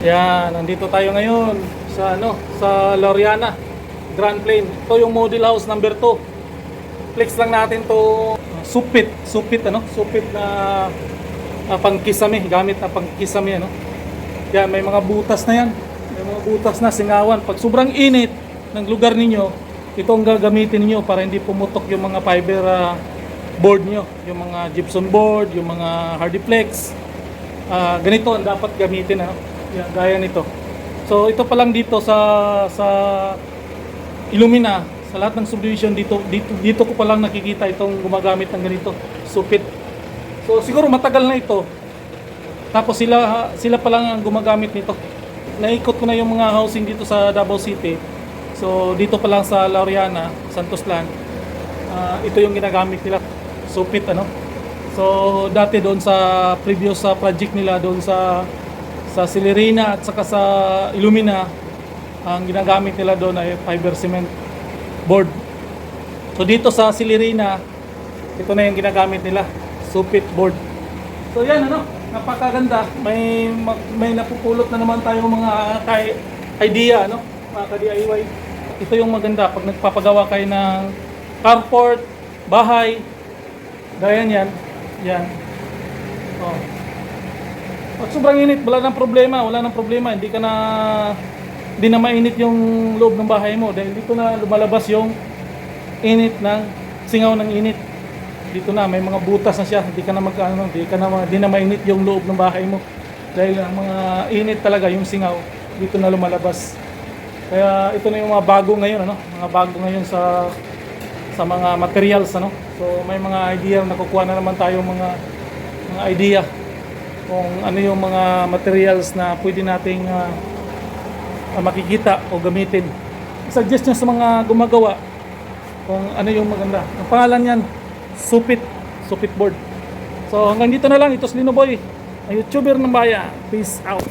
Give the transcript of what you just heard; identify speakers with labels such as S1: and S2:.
S1: Yan, nandito tayo ngayon sa ano, sa Loriana Grand Plain. Ito yung model house number 2. Flex lang natin to uh, supit, supit ano, supit na uh, pangkisame, gamit na pangkisame ano. Yan, may mga butas na yan. May mga butas na singawan. Pag sobrang init ng lugar ninyo, ito ang gagamitin niyo para hindi pumutok yung mga fiber ah, board niyo, yung mga gypsum board, yung mga hardiplex. Ah, ganito ang dapat gamitin ha. Yan, gaya nito. So ito pa lang dito sa sa Illumina, sa lahat ng subdivision dito dito dito ko pa lang nakikita itong gumagamit ng ganito, supit. So siguro matagal na ito. Tapos sila sila pa lang ang gumagamit nito. Naikot ko na yung mga housing dito sa Davao City. So dito pa lang sa Laureana, Santos Land. ah, ito yung ginagamit nila. Supit ano. So dati doon sa previous sa project nila doon sa sa Silerina at saka sa Illumina ang ginagamit nila doon ay fiber cement board. So dito sa Silerina ito na yung ginagamit nila, supit board. So yan ano, napakaganda. May ma- may napupulot na naman tayong mga idea ano, mga ka-DIY. Ito yung maganda pag nagpapagawa kayo ng carport, bahay, gaya niyan, yan. Oh. Pag sobrang init, wala nang problema, wala nang problema, hindi ka na hindi na mainit yung loob ng bahay mo dahil dito na lumalabas yung init ng singaw ng init. Dito na may mga butas na siya, hindi ka na mag ano, hindi ka na hindi na mainit yung loob ng bahay mo. Dahil ang mga init talaga yung singaw dito na lumalabas. Kaya ito na yung mga bago ngayon ano, mga bago ngayon sa sa mga materials ano. So may mga idea nakukuha na naman tayo mga mga idea kung ano yung mga materials na pwede nating ah, makikita o gamitin. Suggest nyo sa mga gumagawa kung ano yung maganda. Ang pangalan yan, Supit, Supit Board. So hanggang dito na lang, ito si Lino Boy, ang YouTuber ng Bayan. Peace out.